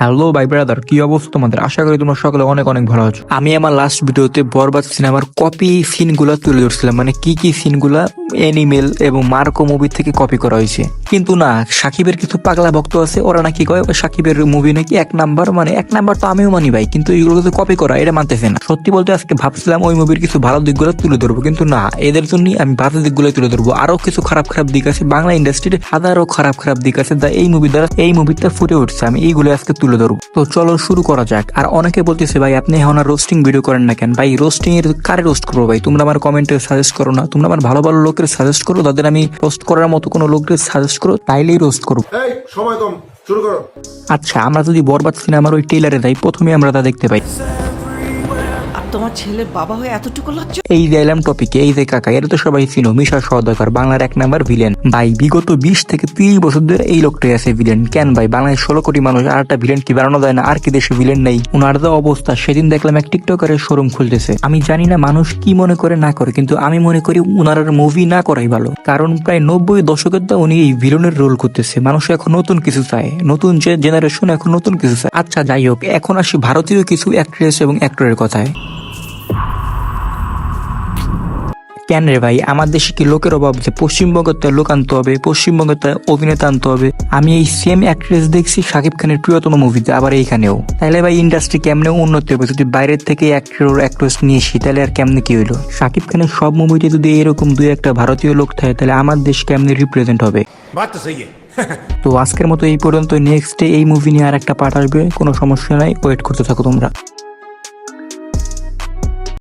Hello ভাই brother কি অবস্থা তোমাদের? আশা করি তোমরা সকলে অনেক অনেক ভালো আছো। আমি আমার লাস্ট ভিডিওতে বরবাদ সিনেমার কপি সিনগুলো তুলে ধরছিলাম। মানে কি কি সিনগুলা অ্যানিমেল এবং মার্কো মুভি থেকে কপি করা হয়েছে। কিন্তু না, সাকিবের কিছু পাগলা ভক্ত আছে, ওরা নাকি কয় সাকিবের মুভি নাকি এক নাম্বার মানে এক নাম্বার তো আমিও মানি ভাই, কিন্তু এগুলো তো কপি করা, এটা মানতেছে না। সত্যি বলতে আজকে ভাবছিলাম ওই মুভির কিছু ভালো দিকগুলো তুলে ধরবো, কিন্তু না, এদের জন্যই আমি ভালো দিকগুলো তুলে ধরবো। আরও কিছু খারাপ খারাপ দিক আছে, বাংলা ইন্ডাস্ট্রির হাজারো খারাপ খারাপ দিক আছে এই মুভি দ্বারা, এই মুভিটা ফুটে উঠছে। আমি এইগুলো আজকে তুলে ধরবো। তো চলো শুরু করা যাক। আর অনেকে বলতেছে ভাই আপনি এখন আর রোস্টিং ভিডিও করেন না কেন? ভাই রোস্টিং এর কারে রোস্ট করব ভাই? তোমরা আমার কমেন্টে সাজেস্ট করো না। তোমরা আমার ভালো ভালো লোকের সাজেস্ট করো। তাদের আমি রোস্ট করার মতো কোনো লোকের সাজেস্ট করো তাইলেই রোস্ট করব। সময় কম। শুরু করো। আচ্ছা আমরা যদি বরবাদ সিনেমার ওই টেলারে যাই প্রথমে আমরা তা দেখতে পাই। তোমার বাবা হয়ে এতটুকু লজ্জা? এই যে এলাম টপিকে এই যে কাকা তো সবাই মিশা বাংলার এক নাম্বার ভিলেন ভাই, বিগত বিশ থেকে তিরিশ বছর ধরে এই লোকটাই আছে ভিলেন কেন ভাই? ষোলো কোটি মানুষ আর একটা ভিলেন কি যায় না? আর কি দেশে ভিলেন নেই? ওনার অবস্থা, সেদিন দেখলাম এক টিকটকারের শোরুম খুলতেছে। আমি জানি না মানুষ কি মনে করে, না করে, কিন্তু আমি মনে করি উনার মুভি না করাই ভালো। কারণ প্রায় নব্বই দশকের তো উনি এই ভিলেনের রোল করতেছে। মানুষ এখন নতুন কিছু চায়, নতুন যে জেনারেশন এখন নতুন কিছু চায়। আচ্ছা যাই হোক, এখন আসি ভারতীয় কিছু অ্যাক্ট্রেস এবং অ্যাক্টরের কথায়। কেন রে ভাই? আমার দেশে কি লোকের অভাব? যে পশ্চিমবঙ্গতে লোক আনতে হবে পশ্চিমবঙ্গতে অভিনেতা আনতে হবে। আমি এই সেম অ্যাক্ট্রেস দেখছি শাকিব খানের প্রিয়তম মুভিতে আবার এইখানেও। তাহলে ভাই ইন্ডাস্ট্রি কেমনে উন্নতি হবে? যদি বাইরের থেকে অ্যাক্টর অ্যাক্ট্রেস নিয়ে আসি তাহলে আর কেমনে কি হইল? শাকিব খানের সব মুভিতে যদি এরকম দুই একটা ভারতীয় লোক থাকে তাহলে আমার দেশ কেমনে রিপ্রেজেন্ট হবে? তো আজকের মতো এই পর্যন্ত নেক্সট এই মুভি নিয়ে আর একটা পার্ট আসবে। কোনো সমস্যা নাই। ওয়েট করতে থাকো তোমরা।